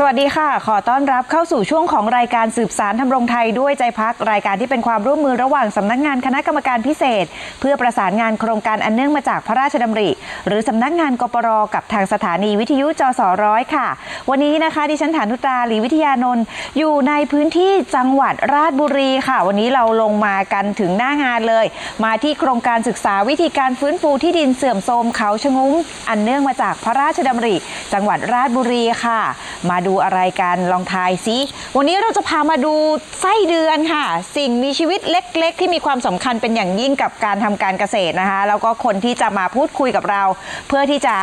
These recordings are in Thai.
สวัสดีค่ะ ขอต้อนรับเข้าสู่ช่วงของรายการสืบสารทำรงไทยด้วยใจพักรายการที่เป็นความร่วมมือระหว่างสำนักงานคณะกรรมการพิเศษ เพื่อประสานงานโครงการอันเนื่องมาจากพระราชดำริ หรือสำนักงานกปรกับทางสถานีวิทยุจสร้อยค่ะ วันนี้นะคะดิฉันฐานุตราหลีวิทยานนท์อยู่ในพื้นที่จังหวัดราชบุรีค่ะ วันนี้เราลงมากันถึงหน้างานเลย มาที่โครงการศึกษาวิธีการฟื้นฟูที่ดินเสื่อมโทรมเขาชงุ้มอันเนื่องมาจากพระราชดำริ จังหวัดราชบุรีค่ะ มาดููอะไรกันลองทายซิวันนี้เราจะพามาดูไส้เดือนค่ะ สิ่งมีชีวิตเล็กๆ ที่มีความสำคัญเป็นอย่างยิ่งกับการทำการเกษตรนะคะ แล้วก็คนที่จะมาพูดคุยกับเรา เพื่อที่จะ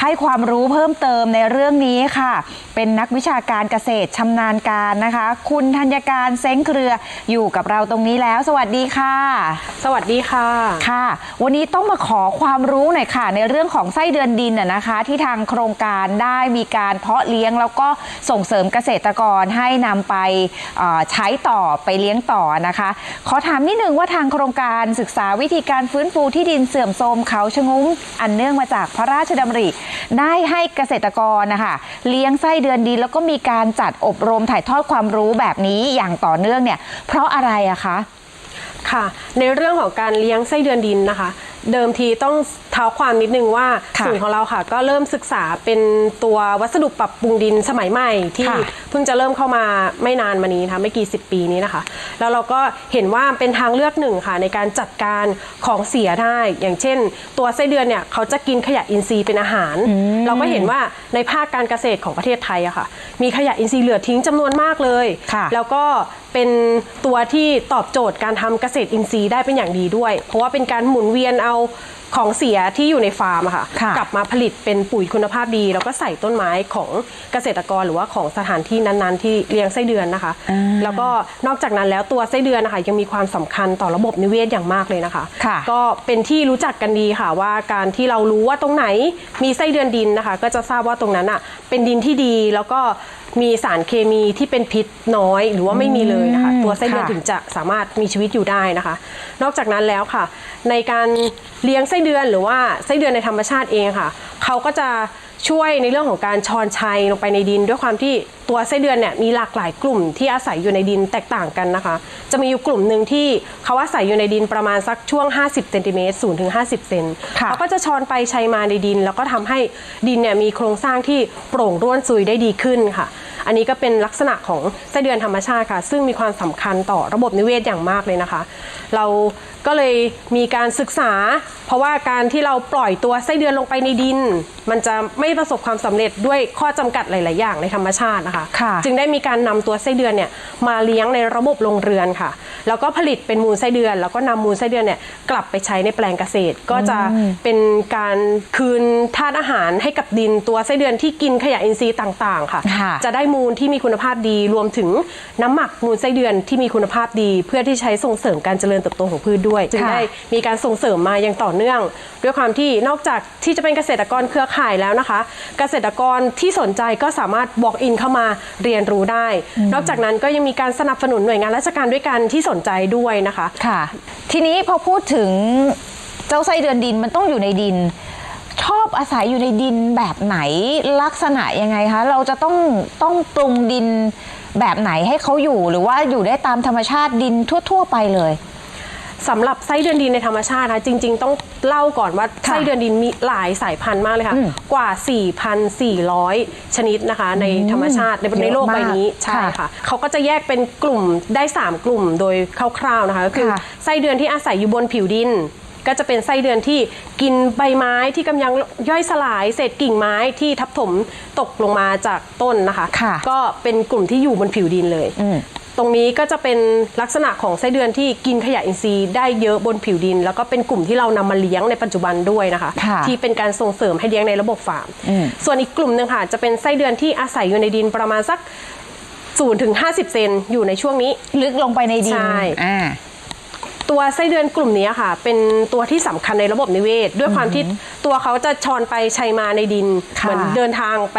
ให้ความรู้เพิ่มเติมในเรื่องนี้ค่ะ เป็นนักวิชาการเกษตรชำนาญการนะคะ คุณธัญการเซ้งเครืออยู่กับเราตรงนี้แล้ว สวัสดีค่ะ สวัสดีค่ะค่ะ วันนี้ต้องมาขอความรู้หน่อยค่ะ ในเรื่องของไส้เดือนดินน่ะนะคะ ที่ทางโครงการได้มีการเพาะเลี้ยงแล้วก็ส่งเสริมเกษตรกรให้นำไปใช้ต่อไปเลี้ยงต่อนะคะ ขอถามนิดนึงว่าทางโครงการศึกษาวิธีการฟื้นฟูที่ดินเสื่อมโทรมเขาชะงุ้มอันเนื่องมาจากพระราชดำริ ได้ให้เกษตรกรนะคะเลี้ยงไส้เดือนดินแล้วก็มีการจัดอบรมถ่ายทอดความรู้แบบนี้อย่างต่อเนื่องเนี่ยเพราะอะไรอะคะค่ะ ในเรื่องของการเลี้ยงไส้เดือนดินนะคะ เดิมทีต้องเท้าความนิดนึงว่าค่ะศูนย์ของเราค่ะ ก็เริ่มศึกษาเป็นตัววัสดุปรับปรุงดินสมัยใหม่ ที่ค่ะ เพิ่งจะเริ่มเข้ามาไม่นานมานี้นะคะไม่กี่สิบปีนี้นะคะ แล้วเราก็เห็นว่าเป็นทางเลือกหนึ่งค่ะ ในการจัดการของเสียได้ อย่างเช่น ตัวไส้เดือนเนี่ยเขาจะกินขยะอินทรีย์เป็นอาหาร เราก็เห็นว่าในภาคการเกษตรของประเทศไทยอะค่ะ มีขยะอินทรีย์เหลือทิ้งจำนวนมากเลย ค่ะ แล้วก็เป็นตัวที่ตอบโจทย์การทำเกษตรอินทรีย์ได้เป็นอย่างดีด้วย เพราะว่าเป็นการหมุนเวียนเอาของเสียที่อยู่ในฟาร์มอะค่ะค่ะ กลับมาผลิตเป็นปุ๋ยคุณภาพดี แล้วก็ใส่ต้นไม้ของเกษตรกรหรือว่าของสถานที่นั้นๆ ที่เลี้ยงไส้เดือนนะคะอ่าแล้วก็นอกจากนั้นแล้วตัวไส้เดือนนะคะยังมีความสำคัญต่อระบบนิเวศอย่างมากเลยนะคะค่ะก็เป็นที่รู้จักกันดีค่ะว่าการที่เรารู้ว่าตรงไหนมีไส้เดือนดินนะคะ ก็จะทราบว่าตรงนั้นอะเป็นดินที่ดีแล้วก็ มีสารเคมีที่เป็นพิษน้อย หรือว่าไม่มีเลยนะคะอืมตัวไส้เดือนค่ะถึงจะสามารถมีชีวิตอยู่ได้นะคะ นอกจากนั้นแล้วค่ะ ในการเลี้ยงไส้เดือนหรือว่าไส้เดือนในธรรมชาติเองค่ะเขาก็จะ ช่วยในเรื่องของการชอนชัยลงไปในดิน ด้วยความที่ตัวไส้เดือนเนี่ยมีหลากหลายกลุ่มที่อาศัยอยู่ในดินแตกต่างกันนะคะ จะมีอยู่กลุ่มหนึ่งที่เขาอาศัยอยู่ในดินประมาณสักช่วง 50เซนติเมตร0ถึง50เซนค่ะเขาก็จะชอนไปชัยมาในดิน แล้วก็ทำให้ดินเนี่ยมีโครงสร้างที่โปร่งร่วนซุยได้ดีขึ้นค่ะ อันนี้ก็เป็นลักษณะของไส้เดือนธรรมชาติค่ะ ซึ่งมีความสำคัญต่อระบบนิเวศอย่างมากเลยนะคะ เราก็เลยมีการศึกษา เพราะว่าการที่เราปล่อยตัวไส้เดือนลงไปในดิน มันจะไม่ประสบความสำเร็จด้วยข้อจำกัดหลาย ๆ อย่างในธรรมชาตินะคะค่ะจึงได้มีการนำตัวไส้เดือนเนี่ยมาเลี้ยงในระบบโรงเรือนค่ะ แล้วก็ผลิตเป็นมูลไส้เดือน แล้วก็นำมูลไส้เดือนเนี่ยกลับไปใช้ในแปลงเกษตร ก็จะเป็นการคืนธาตุอาหารให้กับดินตัวไส้เดือนที่กินขยะอินทรีย์ต่าง ๆ ค่ะค่ะจะได้มูลที่มีคุณภาพดีรวมถึงน้ำหมักมูลไส้เดือนที่มีคุณภาพดี เพื่อที่ใช้ส่งเสริมการเจริญเติบโตของพืชด้วยจึงค่ะได้มีการส่งเสริมมาอย่างต่อเนื่อง ด้วยความที่นอกจากที่จะเป็นเกษตรกรเครือข่ายแล้วนะคะ เกษตรกรที่สนใจก็สามารถบอกอินเข้ามาเรียนรู้ได้ นอกจากนั้นก็ยังมีการสนับสนุนหน่วยงานราชการด้วยกันที่สนใจด้วยนะคะค่ะ ทีนี้พอพูดถึงเจ้าไส้เดือนดินมันต้องอยู่ในดินชอบอาศัยอยู่ในดินแบบไหนลักษณะยังไงคะ เราจะต้องต้องปรุงดินแบบไหนให้เขาอยู่หรือว่าอยู่ได้ตามธรรมชาติดินทั่ว ๆ ไปเลย สำหรับไส้เดือนดินในธรรมชาตินะจริง ๆ ต้องเล่าก่อนว่าค่ะไส้เดือนดินมีหลายสายพันธุ์มากเลยค่ะอืมกว่า 4,400 ชนิดนะคะ ในธรรมชาติในในโลกใบนี้เยอะมากใช่ค่ะค่ะเขาก็จะแยกเป็นกลุ่มได้ 3 กลุ่มโดยคร่าวๆนะคะก็คือค่ะไส้เดือนที่อาศัยอยู่บนผิวดินก็จะเป็นไส้เดือนที่กินใบไม้ที่กำลังย่อยสลายเศษกิ่งไม้ที่ทับถมตกลงมาจากต้นนะคะค่ะก็เป็นกลุ่มที่อยู่บนผิวดินเลยอืม ตรงนี้ก็จะเป็นลักษณะของไส้เดือนที่กินขยะอินทรีย์ได้เยอะบนผิวดิน แล้วก็เป็นกลุ่มที่เรานำมาเลี้ยงในปัจจุบันด้วยนะคะค่ะที่เป็นการส่งเสริมให้เลี้ยงในระบบฟาร์มอืมส่วนอีกกลุ่มหนึ่งค่ะจะเป็นไส้เดือนที่อาศัยอยู่ในดินประมาณสัก0ถึง50 เซนอยู่ในช่วงนี้ ลึกลงไปในดินใช่อ่า ตัวไส้เดือนกลุ่มนี้ค่ะ เป็นตัวที่สำคัญในระบบนิเวศ ด้วยความที่ตัวเขาจะชอนไปชัยมาในดินค่ะเหมือนเดินทางไป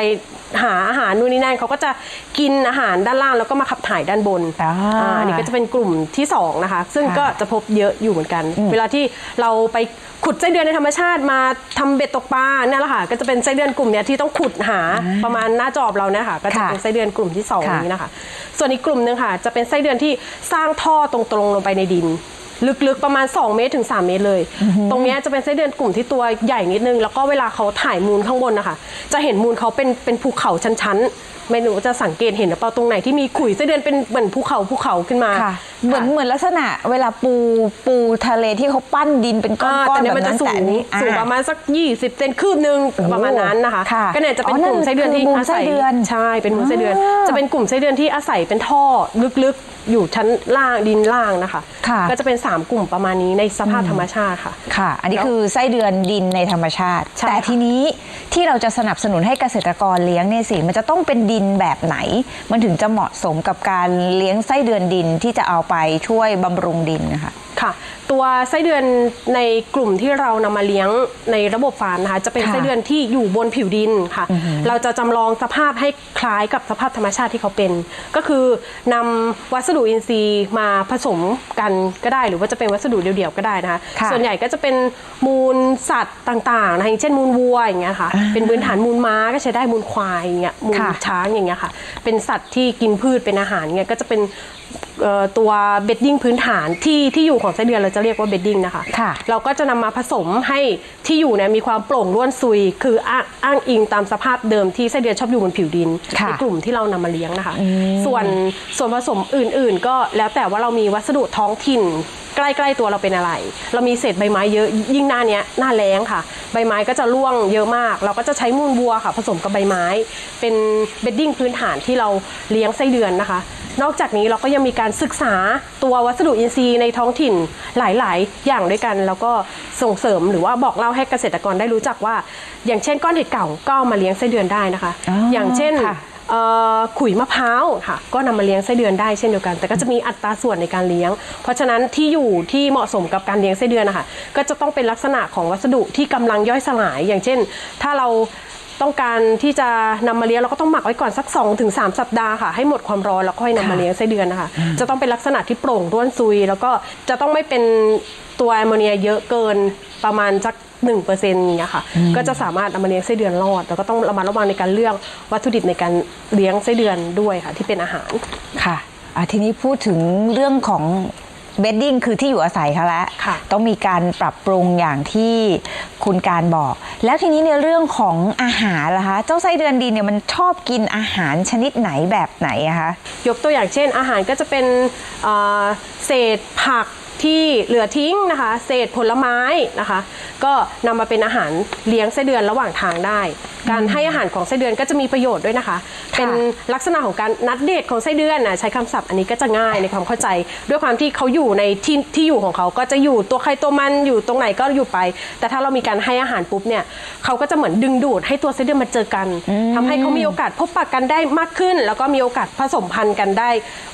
หาอาหารนู่นนี่นั่นเขาก็จะกินอาหารด้านล่างแล้วก็มาขับถ่ายด้านบนอ่าอ่าอันนี้ก็จะเป็นกลุ่มที่สองนะคะ ซึ่งค่ะก็จะพบเยอะอยู่เหมือนกัน เวลาที่เราไปขุดไส้เดือนในธรรมชาติมาทำเบ็ดตกปลาเนี่ยแหละค่ะ ก็จะเป็นไส้เดือนกลุ่มเนี้ยที่ต้องขุดหาประมาณหน้าจอบเราเนี่ยค่ะ ก็จะค่ะเป็นไส้เดือนกลุ่มที่สองค่ะนี้นะคะ ส่วนอีกกลุ่มหนึ่งค่ะ จะเป็นไส้เดือนที่สร้างท่อตรงๆลงไปในดิน ลึกๆประมาณ 2 เมตรถึง 3 เมตรเลย ตรงเนี้ยจะเป็นไส้เดือนกลุ่มที่ตัวใหญ่นิดนึง แล้วก็เวลาเขาถ่ายมูลข้างบนนะคะ จะเห็นมูลเขาเป็นเป็นภูเขาชั้นๆ ไม่รู้จะสังเกตเห็นหรือเปล่าตรงไหนที่มีขุยไส้เดือนเป็นเหมือนภูเขาภูเขาขึ้นมาค่ะเหมือนเหมือนลักษณะเวลาปูปูทะเลที่เขาปั้นดินเป็นก้ออ่านแต่ๆเนี้แบยบมันจะนั้นสูแต่งอันนี้สูงอ่ประมาณสัก 20 เซนคืบหนึ่งประมาณนั้นนะคะค่ะก็เนี่ยจะเป็นอ๋อกลุ่มนั่นไส้เดือนที่คือมูลอาศัยไส้เดือนใช่เป็นมูลไส้เดือนอ่าจะเป็นกลุ่มไส้เดือนที่อาศัยเป็นท่อลึกๆ อยู่ชั้นล่างดินล่างนะคะค่ะก็จะเป็น3 กลุ่มประมาณนี้ในสภาพธรรมชาติค่ะ ค่ะ อันนี้แล้วคือไส้เดือนดินในธรรมชาติใช่แต่ค่ะทีนี้ที่เราจะสนับสนุนให้เกษตรกรเลี้ยงเนี่ยสิมันจะต้องเป็นดินแบบไหน มันถึงจะเหมาะสมกับการเลี้ยงไส้เดือนดินที่จะเอาไปช่วยบำรุงดินนะคะค่ะตัวไส้เดือนในกลุ่มที่เรานำมาเลี้ยงในระบบฟาร์มนะคะจะเป็นค่ะไส้เดือนที่อยู่บนผิวดินค่ะเราจะจำลองสภาพให้คล้ายกับสภาพธรรมชาติที่เขาเป็น ก็คือนำวัสดุอินทรีย์มาผสมกันก็ได้ หรือว่าจะเป็นวัสดุเดี่ยวๆก็ได้นะคะค่ะส่วนใหญ่ก็จะเป็นมูลสัตว์ต่างๆนะคะอย่างเช่นมูลวัวอย่างเงี้ยค่ะอ่าเป็นพื้นฐานมูลม้าก็ใช้ได้มูลควายอย่างเงี้ยมูลค่ะ ช้างอย่างเงี้ยค่ะเป็นสัตว์ที่กินพืชเป็นอาหารเงี้ยก็จะเป็นเอ่อ ตัวเบดดิ้งพื้นฐานที่ที่อยู่ของไส้เดือนเราจะเรียกว่าเบดดิ้งนะคะค่ะเราก็จะนำมาผสมให้ที่อยู่เนี่ยมีความโปร่งร่วนซุย คืออ้างอ้างอิงตามสภาพเดิมที่ไส้เดือนชอบอยู่บนผิวดินค่ะในกลุ่มที่เรานำมาเลี้ยงนะคะ ส่วนส่วนผสมอื่น ๆ ก็แล้วแต่ว่าเรามีวัสดุท้องถิ่นใกล้ๆตัวเราเป็นอะไร เรามีเศษใบไม้เยอะยิ่งหน้าเนี้ยหน้าแล้งค่ะ ใบไม้ก็จะร่วงเยอะมาก เราก็จะใช้มูลวัวค่ะ ผสมกับใบไม้ เป็นเบดดิ้งพื้นฐานที่เราเลี้ยงไส้เดือนนะคะ นอกจากนี้เราก็ยังมีการศึกษาตัววัสดุอินทรีย์ในท้องถิ่นหลาย ๆ อย่างด้วยกัน แล้วก็ส่งเสริมหรือว่าบอกเล่าให้เกษตรกรได้รู้จักว่า อย่างเช่นก้อนเห็ดเก่าก็เอามาเลี้ยงไส้เดือนได้นะคะอ๋อออย่างเช่นค่ะเอ่อขุยมะพร้าวค่ะก็นำมาเลี้ยงไส้เดือนได้เช่นเดียวกัน แต่ก็จะมีอัตราส่วนในการเลี้ยง เพราะฉะนั้นที่อยู่ที่เหมาะสมกับการเลี้ยงไส้เดือนนะคะก็จะต้องเป็นลักษณะของวัสดุที่กำลังย่อยสลาย อย่างเช่น ถ้าเรา ต้องการที่จะนำมาเลี้ยงเราก็ต้องหมักไว้ก่อนสัก2-3สัปดาห์ค่ะให้หมดความร้อนแล้วค่อยนำมาเลี้ยงไส้เดือนนะคะ จะต้องเป็นลักษณะที่โปร่งร่วนซุย แล้วก็จะต้องไม่เป็นตัวแอมโมเนียเยอะเกินประมาณสักหนึ่งเปอร์เซ็นต์อย่างเงี้ยค่ะก็จะสามารถนำมาเลี้ยงไส้เดือนรอด แล้วก็ต้องระมัดระวังในการเลือกวัตถุดิบในการเลี้ยงไส้เดือนด้วยค่ะที่เป็นอาหารค่ะอะทีนี้พูดถึงเรื่องของ เบดดิ้งคือที่อยู่อาศัยเขาแล้วค่ะต้องมีการปรับปรุงอย่างที่คุณการบอก แล้วทีนี้ในเรื่องของอาหารล่ะคะ เจ้าไส้เดือนดินเนี่ยมันชอบกินอาหารชนิดไหนแบบไหนอะคะ ยกตัวอย่างเช่น อาหารก็จะเป็นเอ่อเศษผัก ที่เหลือทิ้งนะคะ เศษผลไม้นะคะ ก็นำมาเป็นอาหารเลี้ยงไส้เดือนระหว่างทางได้ การให้อาหารของไส้เดือนก็จะมีประโยชน์ด้วยนะคะ เป็นลักษณะของการนัดเดทของไส้เดือนนะใช้คำศัพท์อันนี้ก็จะง่ายในความเข้าใจ ด้วยความที่เขาอยู่ในที่ที่อยู่ของเขาก็จะอยู่ตัวใครตัวมันอยู่ตรงไหนก็อยู่ไป แต่ถ้าเรามีการให้อาหารปุ๊บเนี่ยเขาก็จะเหมือนดึงดูดให้ตัวไส้เดือนมาเจอกันทำให้เขามีโอกาสพบปะกันได้มากขึ้น แล้วก็มีโอกาสผสมพันธุ์กันได้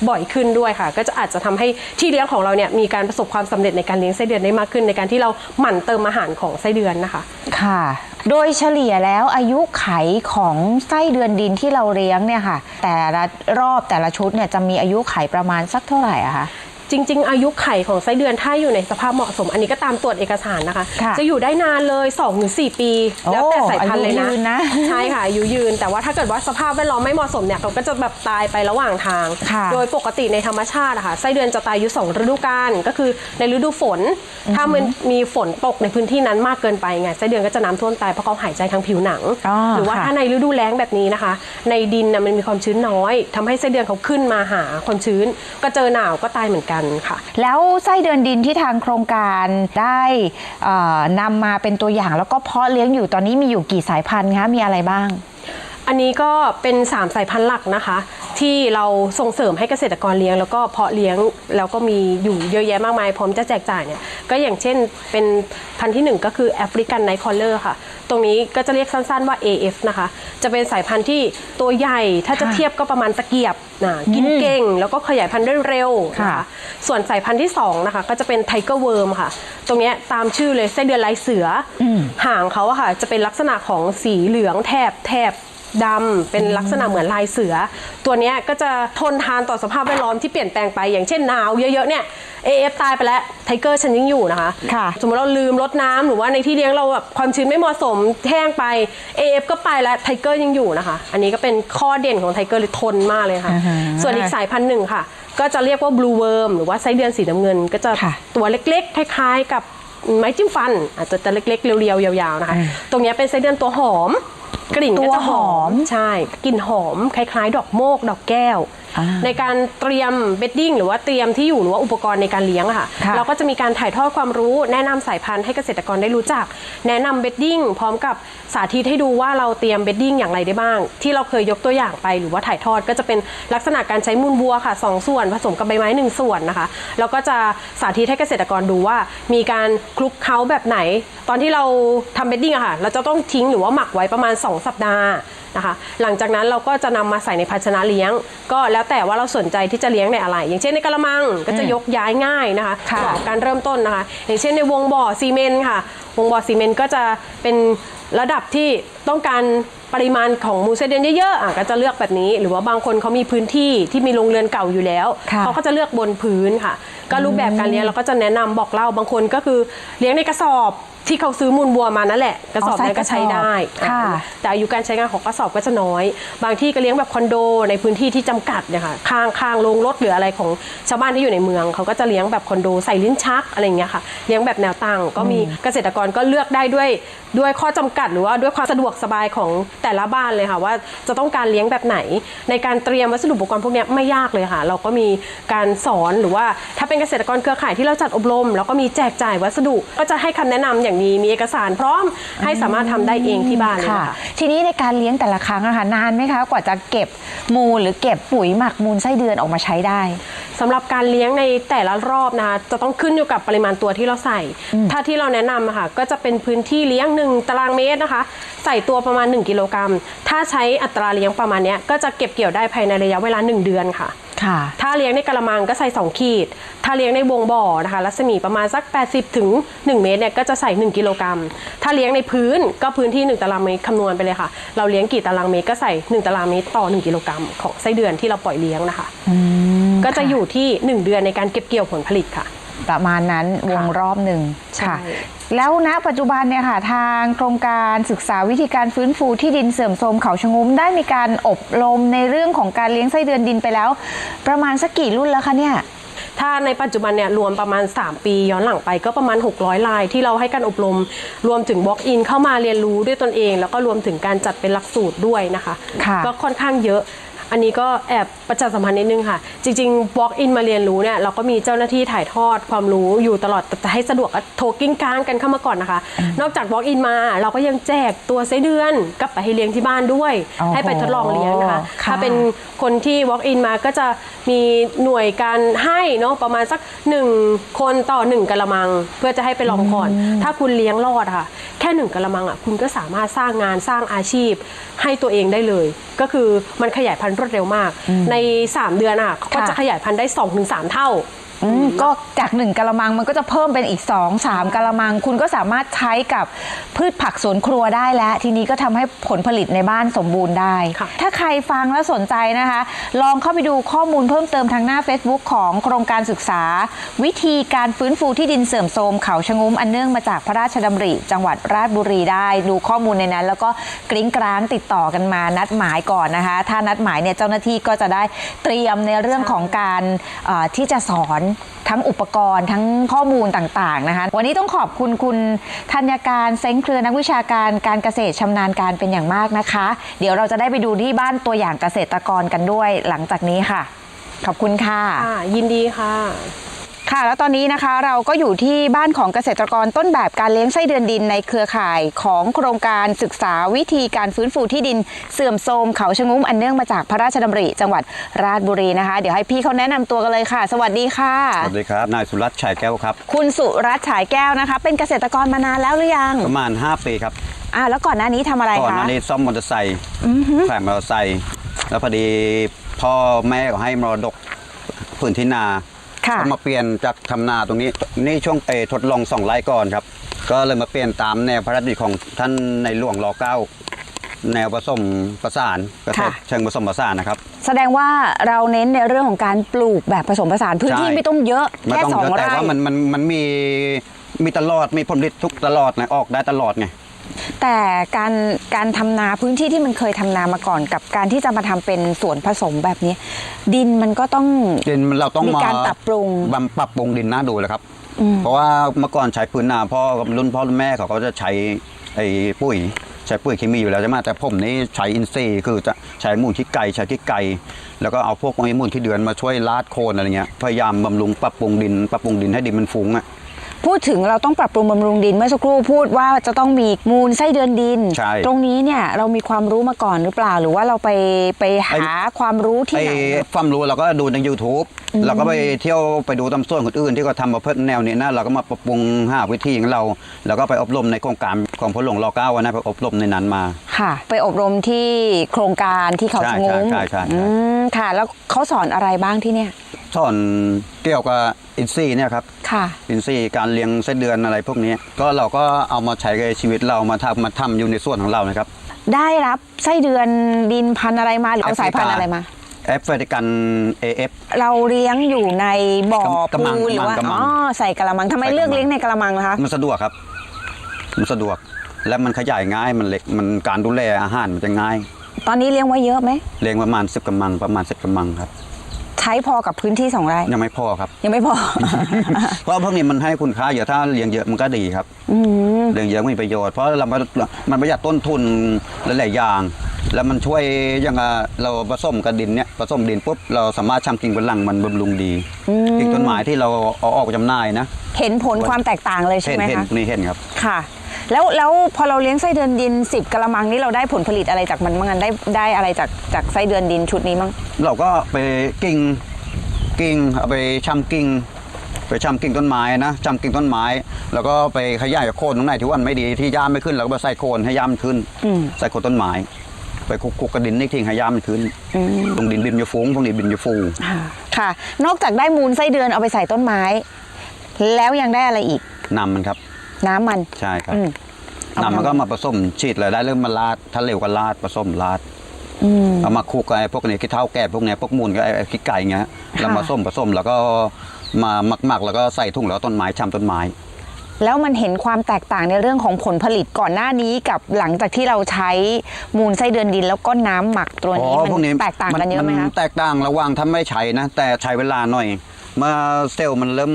บ่อยขึ้นด้วยค่ะ ก็จะอาจจะทำให้ที่เลี้ยงของเราเนี่ยมีการประสบความสำเร็จในการเลี้ยงไส้เดือนได้มากขึ้น ในการที่เราหมั่นเติมอาหารของไส้เดือนนะคะ ค่ะ โดยเฉลี่ยแล้วอายุไขของไส้เดือนดินที่เราเลี้ยงเนี่ยค่ะ แต่ละรอบแต่ละชุดเนี่ยจะมีอายุไขประมาณสักเท่าไหร่อะคะ จริง ๆ อายุไข่ของไส้เดือนถ้าอยู่ในสภาพเหมาะสม อันนี้ก็ตามตรวจเอกสารนะคะ ค่ะจะอยู่ได้นานเลย2-4ถึงปีโอ้แล้วแต่สายพันธุ์เลยอายุยืนนะ ใช่ค่ะอายุยืน แต่ว่าถ้าเกิดว่าสภาพแวดล้อมไม่เหมาะสมเนี่ยเขาก็จะแบบตายไประหว่างทาง ค่ะโดยปกติในธรรมชาติอะค่ะไส้เดือนจะตายอยู่สองฤดูกาลก็คือในฤดูฝน ถ้ามันมีฝนตกในพื้นที่นั้นมากเกินไปไงไส้เดือนก็จะน้ำท่วมตายเพราะเขาหายใจทางผิวหนัง อ๋อหรือว่าค่ะ ถ้าในฤดูแล้งแบบนี้นะคะ ในดินน่ะมันมีความชื้นน้อยทำให้ไส้เดือนเขาขึ้นมาหาความชื้น ก็เจอหนาวก็ตายเหมือนกันค่ะ แล้วไส้เดือนดินที่ทางโครงการได้นำมาเป็นตัวอย่างแล้วก็เพาะเลี้ยงอยู่ตอนนี้มีอยู่กี่สายพันธุ์คะมีอะไรบ้าง อันนี้ก็เป็น 3 สายพันธุ์หลักนะคะ ที่เราส่งเสริมให้เกษตรกรเลี้ยง แล้วก็เพาะเลี้ยงแล้วก็มีอยู่เยอะแยะมากมายพร้อมจะแจกจ่ายเนี่ยก็อย่างเช่นเป็นพันธุ์ที่ 1 ก็คือแอฟริกันไนท์คอลเลอร์ค่ะ ตรงนี้ก็จะเรียกสั้นๆว่า AF นะคะ จะเป็นสายพันธุ์ที่ตัวใหญ่ถ้าจะค่ะเทียบก็ประมาณตะเกียบนะกินเก่ง แล้วก็ขยายพันธุ์ได้เร็วนะค่ะคะส่วนสายพันธุ์ที่2นะคะก็จะเป็นไทเกอร์เวิร์มค่ะ ตรงเนี้ยตามชื่อเลยไส้เดือนลายเสืออหางเขาอะค่ะจะเป็นลักษณะของสีเหลืองแถบแถบ ดำเป็นลักษณะเหมือนลายเสือ ตัวเนี้ยก็จะทนทานต่อสภาพแวดล้อมที่เปลี่ยนแปลงไปอย่างเช่นหนาวเยอะๆเนี่ย AF ตายไปแล้วไทเกอร์ฉันยังอยู่นะคะค่ะสมมติเราลืมรดน้ำหรือว่าในที่เลี้ยงเราแบบความชื้นไม่เหมาะสมแห้งไป AF ก็ไปแล้วไทเกอร์ยังอยู่นะคะ อันนี้ก็เป็นข้อเด่นของไทเกอร์เลยทนมากเลยค่ะอ่าฮะส่วนอีกสายพันธุ์หนึ่งค่ะ ก็จะเรียกว่าบลูเวิร์มหรือว่าไส้เดือนสีน้ำเงิน ก็จะค่ะตัวเล็กๆคล้ายๆ กับไม้จิ้มฟันอาจจะจะเล็กๆเรียวๆยาวๆนะคะอืมตรงเนี้ยเป็นไส้เดือนตัวหอม กลิ่นก็จะหอตัวหอมมใช่กลิ่นหอมคล้าย ๆ ดอกโมก ดอกแก้วอ่าในการเตรียมเบดดิ้งหรือว่าเตรียมที่อยู่หรือว่าอุปกรณ์ในการเลี้ยงอะค่ะค่ะ เราก็จะมีการถ่ายทอดความรู้ แนะนำสายพันธุ์ให้เกษตรกรได้รู้จัก แนะนำเบดดิ้งพร้อมกับสาธิตให้ดูว่าเราเตรียมเบดดิ้งอย่างไรได้บ้าง ที่เราเคยยกตัวอย่างไปหรือว่าถ่ายทอดก็จะเป็นลักษณะการใช้มูลวัวค่ะสองส่วน ผสมกับใบไม้หนึ่งส่วนนะคะแล้วก็จะสาธิตให้เกษตรกรดูว่า มีการคลุกเคล้าแบบไหน ตอนที่เราทำเบดดิ้งอะค่ะ เราจะต้องทิ้งหรือว่าหมักไว้ประมาณ 2 สัปดาห์ นะคะ หลังจากนั้นเราก็จะนำมาใส่ในภาชนะเลี้ยง ก็แล้วแต่ว่าเราสนใจที่จะเลี้ยงในอะไร อย่างเช่นในกระมังก็จะยกย้ายง่ายนะคะค่ะเหมาะกับการเริ่มต้นนะคะ อย่างเช่นในวงบ่อซีเมนต์ค่ะ วงบ่อซีเมนต์ก็จะเป็นระดับที่ต้องการปริมาณของมูลไส้เดือนเยอะๆอะก็จะเลือกแบบนี้ หรือว่าบางคนเขามีพื้นที่ที่มีโรงเรือนเก่าอยู่แล้วค่ะเขาก็จะเลือกบนพื้นค่ะ ก็รูปแบบการเลี้ยงเราก็จะแนะนำบอกเล่าบางคนก็คือเลี้ยงในกระสอบ ที่เขาซื้อมูลบัวมานั่นแหละกระสอบอ๋อใส่นั้นก็ใช้ได้กระสอบค่ะอ่าแต่อายุการใช้งานของกระสอบก็จะน้อย บางที่ก็เลี้ยงแบบคอนโดในพื้นที่ที่จำกัดเนี่ยค่ะข้างข้างโรงรถหรืออะไรของชาวบ้านที่อยู่ในเมือง เขาก็จะเลี้ยงแบบคอนโดใส่ลิ้นชักอะไรอย่างเงี้ยค่ะเลี้ยงแบบแนวตั้งก็มีเกษตรกรก็เลือกได้ด้วยด้วยข้อจำกัดหรือว่าด้วยความสะดวกสบายของแต่ละบ้านเลยค่ะว่าจะต้องการเลี้ยงแบบไหน ในการเตรียมวัสดุอุปกรณ์พวกเนี้ยไม่ยากเลยค่ะ เราก็มีการสอนหรือว่าถ้าเป็นเกษตรกรเครือข่ายที่เราจัดอบรม แล้วก็มีแจกจ่ายวัสดุก็จะให้คำแนะนำอย่างดีมีเอกสารพร้อมให้สามารถทำได้เองที่บ้านเลยค่ะนะคะทีนี้ในการเลี้ยงแต่ละครั้งอะค่ะนานไหมคะ กว่าจะเก็บมูลหรือเก็บปุ๋ยหมักมูลไส้เดือนออกมาใช้ได้สำหรับการเลี้ยงในแต่ละรอบนะคะจะต้องขึ้นอยู่กับปริมาณตัวที่เราใส่ ถ้าที่เราแนะนำอะค่ะก็จะเป็นพื้นที่เลี้ยง1ตารางเมตรนะคะ ใส่ตัวประมาณ 1 กิโลกรัม ถ้าใช้อัตราเลี้ยงประมาณเนี้ยก็จะเก็บเกี่ยวได้ภายในระยะเวลา 1 เดือนค่ะค่ะ ถ้าเลี้ยงในกระมังก็ใส่ 2 ขีด ถ้าเลี้ยงในวงบ่อนะคะรัศมีประมาณสัก 80 ถึง 1 เมตรเนี่ยก็จะใส่ 1 กิโลกรัม ถ้าเลี้ยงในพื้นก็พื้นที่ 1 ตารางเมตรคำนวณไปเลยค่ะ เราเลี้ยงกี่ตารางเมตรก็ใส่ 1 ตารางเมตรต่อ 1 กิโลกรัมของไส้เดือนที่เราปล่อยเลี้ยงนะคะ ก็จะอยู่ที่ 1 เดือนในการเก็บเกี่ยวผลผลิตค่ะ ประมาณนั้นวงรอบหนึ่งใช่ค่ะ แล้วณปัจจุบันเนี่ยค่ะทางโครงการศึกษาวิธีการฟื้นฟูที่ดินเสื่อมโทรมเขาชะงุ้มได้มีการอบรมในเรื่องของการเลี้ยงไส้เดือนดินไปแล้ว ประมาณสักกี่รุ่นแล้วคะเนี่ยถ้าในปัจจุบันเนี่ยรวมประมาณ 3 ปีย้อนหลังไปก็ประมาณ 600 ลายที่เราให้การอบรม รวมถึง walk in เข้ามาเรียนรู้ด้วยตนเอง แล้วก็รวมถึงการจัดเป็นหลักสูตรด้วยนะคะค่ะก็ค่อนข้างเยอะ อันนี้ก็แอบประชาสัมพันธ์นิดนึงค่ะ จริงๆ walk in มาเรียนรู้เนี่ยเราก็มีเจ้าหน้าที่ถ่ายทอดความรู้อยู่ตลอดแต่จะให้สะดวกก็โทรกิ้งกลางกันเข้ามาก่อนนะคะ นอกจาก walk in มาเราก็ยังแจกตัวไส้เดือนกลับไปให้เลี้ยงที่บ้านด้วยโอ้โหให้ไปทดลองเลี้ยงนะคะค่ะถ้าเป็นคนที่ walk in มาก็จะมีหน่วยการให้เนาะประมาณสัก 1 คนต่อ 1กะละมัง เพื่อจะให้ไปลองก่อน ถ้าคุณเลี้ยงรอดอะค่ะ แค่หนึ่งกะละมังอะคุณก็สามารถสร้างงานสร้างอาชีพให้ตัวเองได้เลย ก็คือมันขยายพันธุ์รวดเร็วมาก ใน 3 เดือนอะเขาก็ค่ะจะขยายพันธุ์ได้ 2-3 เท่า อืมก็จากหนึ่งกะละมังมันก็จะเพิ่มเป็นอีก2 3กะละมัง คุณก็สามารถใช้กับพืชผักสวนครัวได้แล้ว ทีนี้ก็ทำให้ผลผลิตในบ้านสมบูรณ์ได้ ค่ะ ถ้าใครฟังแล้วสนใจนะคะ ลองเข้าไปดูข้อมูลเพิ่มเติมทางหน้า Facebook ของโครงการศึกษา วิธีการฟื้นฟูที่ดินเสื่อมโทรมเขาชะงุ้มอันเนื่องมาจากพระราชดำริ จังหวัดราชบุรีได้ ดูข้อมูลในนั้น แล้วก็กริ้งกร้างติดต่อกันมานัดหมายก่อนนะคะ ถ้านัดหมายเนี่ยเจ้าหน้าที่ก็จะได้เตรียมในเรื่องของการเอ่อที่จะสอนทั้งอุปกรณ์ทั้งข้อมูลต่างๆนะคะ วันนี้ต้องขอบคุณคุณธัญการเซ้งเครือนักวิชาการการเกษตรชำนาญการเป็นอย่างมากนะคะ เดี๋ยวเราจะได้ไปดูที่บ้านตัวอย่างเกษตรกรกันด้วยหลังจากนี้ค่ะ ขอบคุณค่ะค่ะยินดีค่ะ ค่ะ แล้วตอนนี้นะคะเราก็อยู่ที่บ้านของเกษตรกรต้นแบบการเลี้ยงไส้เดือนดินในเครือข่ายของโครงการศึกษาวิธีการฟื้นฟูที่ดินเสื่อมโทรมเขาชะงุ้มอันเนื่องมาจากพระราชดำริ จังหวัดราชบุรีนะคะ เดี๋ยวให้พี่เขาแนะนำตัวกันเลยค่ะ สวัสดีค่ะ สวัสดีครับ นายสุรัตน์ฉายแก้วครับ คุณสุรัตน์ฉายแก้วนะคะ เป็นเกษตรกรมานานแล้วหรือยังประมาณ 5 ปีครับ อ่าแล้วก่อนหน้านี้ทำอะไรก่อนหคะน้านี้ซ่อมมอเตอร์ไซค์ขายมอเตอร์ไซค์แล้วพอดีพ่อแม่ก็ให้มรดกพื้นที่นาค่ะ ก็มาเปลี่ยนจากทำนาตรงนี้ นี่ช่วงไปทดลองสองไร่ก่อนครับ ก็เลยมาเปลี่ยนตามแนวพระราชดำริของท่านในหลวงรอเก้าแนวผสมประสานเกษตรค่ะเชิงผสมประสานนะครับ แสดงว่าเราเน้นในเรื่องของการปลูกแบบผสมผสานพื้นที่ใช่ไม่ต้องเยอะไม่แค่ต้องสองเยอะแต่ไร่ว่ามันมันมันมีมีตลอดมีผลผลิตทุกตลอดไงออกได้ตลอดไง แต่การการทำนาพื้นที่ที่มันเคยทำนามาก่อนกับการที่จะมาทำเป็นสวนผสมแบบนี้ ดินมันก็ต้องดินเราต้องมีมาการปรับปรุงบำปรับปรุงดินน่าดูเลยครับอืมเพราะว่าเมื่อก่อนใช้พื้นนาพ่อกับรุ่นพ่อรุ่นแม่เขาก็จะใช้ไอ้ปุ๋ยใช้ปุ๋ยเคมีอยู่แล้วใช่ไหมแต่ผมนี่ใช้อินทรีย์คือจะใช้มูลขี้ไก่ใช้ขี้ไก่แล้วก็เอาพวกไอ้มูลขี้เดือนมาช่วยลาดโคนอะไรเงี้ยพยายามบำรุงปรับปรุงดิน ปรับปรุงดินให้ดินมันฟุ้งอะ พูดถึงเราต้องปรับปรุงบำรุงดินเมื่อสักครู่พูดว่าจะต้องมีมูลไส้เดือนดิน ใช่ ตรงนี้เนี่ยเรามีความรู้มาก่อนหรือเปล่า หรือว่าเราไปไปหาความรู้ที่ไอ้ไหน ความรู้เราก็ดูใน YouTube เราก็ไปเที่ยวไปดูตามส่วนคนอื่นที่เขาทำมาเพื่อแนวนี้นะเราก็มาปรับปรุงหาวิธีของเรา แล้วก็ไปอบรมในโครงการของพลหลวงรอเก้าอะนะไปอบรมในนั้นมา ค่ะ ไปอบรมที่โครงการที่เขาใช่ชะงมใช่ใช่ใช่ อืมค่ะ แล้วเขาสอนอะไรบ้างที่เนี่ย สอนเกี่ยวกับอินทรีย์เนี่ยครับค่ะ อินทรีย์การเลี้ยงไส้เดือนอะไรพวกนี้ ก็เราก็เอามาใช้ในชีวิตเรามาทำมาทำอยู่ในส่วนของเรานะครับ ได้รับไส้เดือนดินพันธุ์อะไรมาหรือเอาสายพันธุ์อะไรมาแอฟริกัน AF เราเลี้ยงอยู่ในบ่อกระมัปูงหรือว่ากระมังอ๋อใส่กระมังทำไมใส่กระมังเลือกเลี้ยงในกระมังนะคะมันสะดวกครับ มันสะดวกและมันขยายง่ายมันเล็กมันการดูแลอาหารมันจะง่าย ตอนนี้เลี้ยงไว้เยอะไหมเลี้ยงประมาณ10กำมังประมาณ10กำมังครับ ใช้พอกับพื้นที่สองไร่ยังไม่พอครับ ยังไม่พอ เพราะพวกนี้มันให้คุณค่าเยอะถ้าเลี้ยงเยอะมันก็ดีครับอืมเลี้ยงเยอะมีประโยชน์เพราะเรามันประหยัดต้นทุนหลายๆอย่าง แล้วมันช่วยอยังกับเราผสมกับดินเนี่ยผสมดินปุ๊บเราสามารถชำกิ่งเป็นหลังมันบำรุงดีอีกต้นไม้ที่เราเอาออกจำหน่ายนะ เห็นผลความแตกต่างเลยใช่เห็นไหมเห็นคะนี่เห็นครับค่ะ แล้วแล้วพอเราเลี้ยงไส้เดือนดิน 10กระมังนี้เราได้ผลผลิตอะไรจากมันบ้างอะได้ได้อะไรจากจากไส้เดือนดินชุดนี้มั้งเราก็ไปกิ่งกิ่งเอาไปชำกิ่งไปชำกิ่งต้นไม้นะชำกิ่งต้นไม้ แล้วก็ไปขยายโคนตรงไหนที่ว่ามันไม่ดีที่ย่ามไม่ขึ้นเราก็ไปใส่โคนให้ย่ามมันขึ้นอืมใส่โคนต้นไม้ไปคลุกๆกับดินนี่ทิ้งให้ย่ามมันขึ้นอืมตรงดินดินจะฟุ้งตรงนี้ดินจะฟูค่ะ นอกจากได้มูลไส้เดือนเอาไปใส่ต้นไม้ แล้วยังได้อะไรอีกนำมันครับ น้ำมันใช่ครับอืมเอานำมันทำก็มาผสมฉีดเลยได้เริ่มมาลาดถ้าเร็วก็ลาดผสมลาดอืม เอามาคลุกกับไอ้พวกนี้ขี้เท่าแก่พวกเนี้ยพวกมูลกับไอ้ไอ้ขี้ไก่เงี้ยแล้วมาค่ะ ส้มผสมแล้วก็มาหมักๆแล้วก็ใส่ถุงแล้วต้นไม้ชำต้นไม้ แล้วมันเห็นความแตกต่างในเรื่องของผลผลิตก่อนหน้านี้กับหลังจากที่เราใช้มูลไส้เดือนดิน แล้วก็น้ำหมักตัวนี้มันแตกต่างกันเยอะไหมคะแตกต่างระหว่างถ้าไม่ใช้นะ แต่ใช้เวลาหน่อย เมื่อเซลล์มันเริ่ม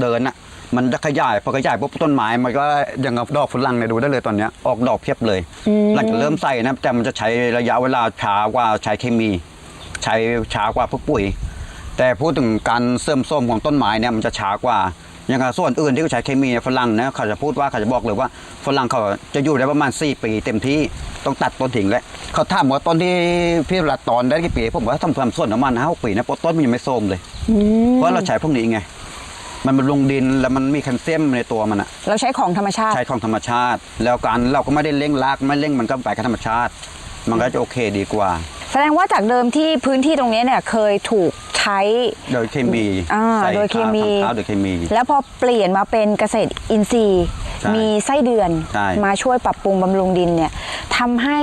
เดินอะ มันจะขยายพอขยายปุ๊บต้นไม้มันก็อย่างกับดอกฝรั่งเนี่ยดูได้เลยตอนเนี้ยออกดอกเพียบเลยหลังจากเริ่มใส่นะแต่มันจะใช้ระยะเวลาช้ากว่าใช้เคมี ใช้ช้ากว่าพวกปุ๋ย แต่พูดถึงการเสื่อมโทรมของต้นไม้เนี่ยมันจะช้ากว่าอย่างกับส่วนอื่นที่เขาใช้เคมีฝรั่งนะเขาจะพูดว่าเขาจะบอกเลยว่าฝรั่งเขาจะอยู่ได้ประมาณ 4 ปีเต็มที่ต้องตัดต้นทิ้งแล้วเขาถามว่าต้นที่พี่รัดตอนได้กี่ปีผมบอกว่าทำความส่วนประมาณห้าปีนะเพราะต้นมันยังไม่โทรมเลย เพราะเราใช้พวกนี้ไง มันบำรุงดินแล้วมันมีแคลเซียมในตัวมันอะเราใช้ของธรรมชาติ ใช้ของธรรมชาติ แล้วการเราก็ไม่ได้เร่งรากไม่เร่งมันก็ไปกับธรรมชาติ มันก็จะโอเคดีกว่า แสดงว่าจากเดิมที่พื้นที่ตรงนี้เนี่ยเคยถูกใช้โดยเคมีอ่าใส่โดยเคมีทำข้าวโดยเคมี แล้วพอเปลี่ยนมาเป็นเกษตรอินทรีย์ ใช่มีไส้เดือน ใช่ มาช่วยปรับปรุงบำรุงดินเนี่ยทำให้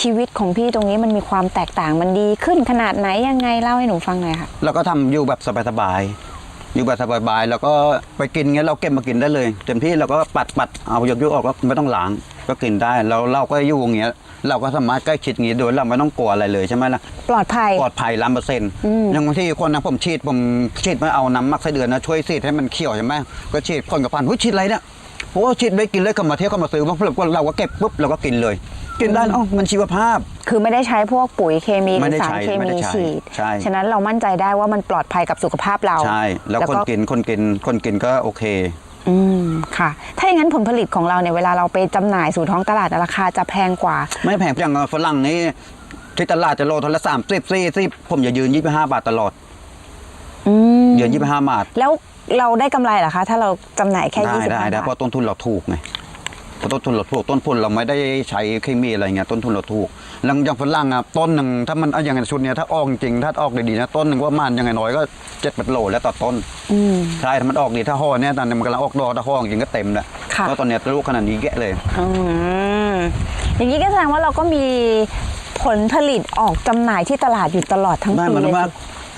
ชีวิตของพี่ตรงนี้มันมีความแตกต่างมันดีขึ้นขนาดไหนยังไงเล่าให้หนูฟังหน่อยค่ะเราก็ทำอยู่แบบสบายๆ อยู่แบบสบายๆแล้วก็ไปกินเงี้ยเราเก็บมากินได้เลยเต็มที่เราก็ปัดปัดเอายกยกออกก็ไม่ต้องล้างก็กินได้แล้วเราก็อยู่อย่างเงี้ยเราก็สามารถใกล้ชิดอย่างงี้โดยเราไม่ต้องกลัวอะไรเลยใช่ไหมล่ะปลอดภัยปลอดภัยล้านเปอร์เซ็นต์อืมอย่างบางที่คนนะผมฉีดผมฉีดมาเอาน้ำมักไส้เดือนนะช่วยฉีดให้มันเขียวใช่ไหมก็ฉีดคนกับพันหุ้ยฉีดอะไรเนี่ย โอ้ฉีดได้กินเลยเขามาเที่ยวเขามาซื้อมาเพื่อเราก็เก็บปุ๊บเราก็กินเลย กินได้อ๋อมันชีวภาพ คือไม่ได้ใช้พวกปุ๋ยเคมีหไม่รือได้สารใช้เคไม่มีได้ใช้ฉีดใช่ฉะนั้นเรามั่นใจได้ว่ามันปลอดภัยกับสุขภาพเราใช่แล้วคนก็กินคนกินคนกินก็โอเคอืมค่ะ ถ้าอย่างนั้นผลผลิตของเราเนี่ยเวลาเราไปจำหน่ายสู่ท้องตลาดราคาจะแพงกว่า ไม่แพงอย่างฝรั่งนี่ที่ตลาดจะโลเทาละสามสิบสี่สิบผมจะยืนยี่สิบห้าบาทตลอด อืมยืนยี่สิบห้าบาท แล้วเราได้กำไรเหรอคะ ถ้าเราจำหน่ายแค่ได้ยี่สิบได้ห้าได้บาเพทราะต้นทุนเราถูกไงเพราะต้นทุนเราถูกต้นทุนเราไม่ได้ใช้เคมีอะไรเงี้ยต้นทุนเราถูกแล้วอย่างฝรั่งอะต้นหนึ่งถ้ามันเอาอย่างไงชุดเนี้ยถ้าออกจริงๆถ้าออกดีๆนะต้นหนึ่งว่ามันยังไงน้อยก็เจ็ดแปดโลแล้วต่อต้นอืมใช่ถ้ามันออกดีถ้าห่อเนี่ยตอนนี้มันกำลังออกดอกถ้าห่อจริงก็เต็มแล้วค่ะเพราะตอนเนี้ยลูกขนาดนี้แยะเลยอืมอย่างนี้ก็แสดงว่าเราก็มีผลผลิตออกจำหน่ายที่ตลาดอยู่ตลอดทั้งได้ปีเหมือนเลยว่า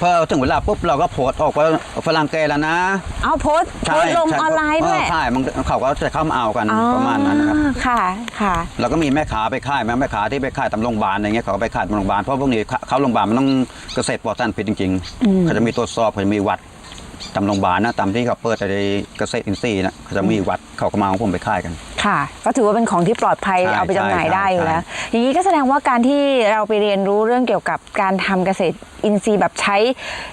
พอถึงเวลาปุ๊บเราก็โพสต์ออกว่าฝรั่งแกแล้วนะ เอาโพสต์โพสต์ลงใช่ออนไลน์ด้วยเใช่มันเขาก็จะเข้ามาเอากันประมาณนั้นนะครับ อ๋อค่ะค่ะ แล้วก็มีแม่ค้าไปค่ายแม่แม่ค้าที่ไปค่ายตามโรงพยาบาลอะไรเงี้ยเขาก็ไปค่ายตามโรงพยาบาลเพราะพวกนี้เข้าโรงพยาบาลมันต้องเกษตรปลอดสารพิษจริงๆเขาจะมีตรวจสอบเขาจะมีวัดตามโรงพยาบาลนะตามที่เขาเปิดในเกษตรอินทรีย์นะเขาจะมีวัดเขาก็มาของผมไปค่ายกัน ค่ะ ก็ถือว่าเป็นของที่ปลอดภัยใช่เอาไปจำหน่ายใช่ได้อยู่แล้วใช่อย่างนี้ก็แสดงว่าการที่เราไปเรียนรู้เรื่องเกี่ยวกับการทำเกษตรอินทรีย์แบบใช้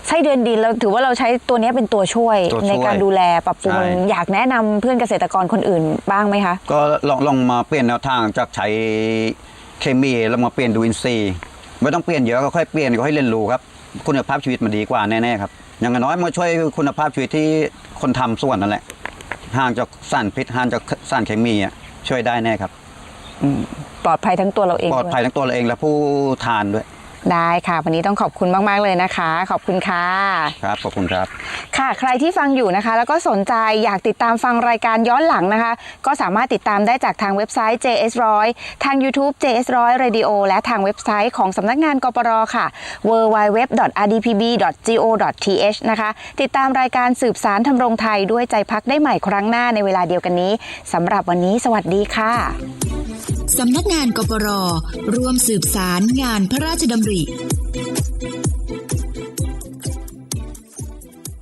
ไส้เดือนดินเราถือว่าเราใช้ตัวเนี้ยเป็นตัวช่วยตัวช่วยในการดูแลปรับปรุงใช่ อยากแนะนำเพื่อนเกษตรกรคนอื่นบ้างไหมคะ ก็ลองลองมาเปลี่ยนแนวทางจากใช้เคมีแล้วมาเปลี่ยนดูอินทรีย์ไม่ต้องเปลี่ยนเยอะก็ค่อยเปลี่ยนก็ให้เรียนรู้ครับ คุณภาพชีวิตมันดีกว่าแน่ๆครับอย่างน้อยมาช่วยคุณภาพชีวิตที่คนทำส่วนนั่นแหละ ห่างจากสารพิษห่างจากสารเคมีอะช่วยได้แน่ครับ ปลอดภัยทั้งตัวเราเองปลอดภัยทั้งตัวเราเองและผู้ทานด้วย ได้ค่ะ วันนี้ต้องขอบคุณมาก ๆ เลยนะคะ ขอบคุณค่ะ ครับ ขอบคุณครับ ค่ะ ใครที่ฟังอยู่นะคะ แล้วก็สนใจอยากติดตามฟังรายการย้อนหลังนะคะ ก็สามารถติดตามได้จากทางเว็บไซต์ JS100 ทาง YouTube JS100 Radio และทางเว็บไซต์ของสำนักงานกปรค่ะ www.rdpb.go.th นะคะ ติดตามรายการสืบสารทำรงไทยด้วยใจพักได้ใหม่ครั้งหน้าในเวลาเดียวกันนี้สำหรับวันนี้ สวัสดีค่ะ สำนักงานกปรร่วมสืบสารงานพระราชดำริ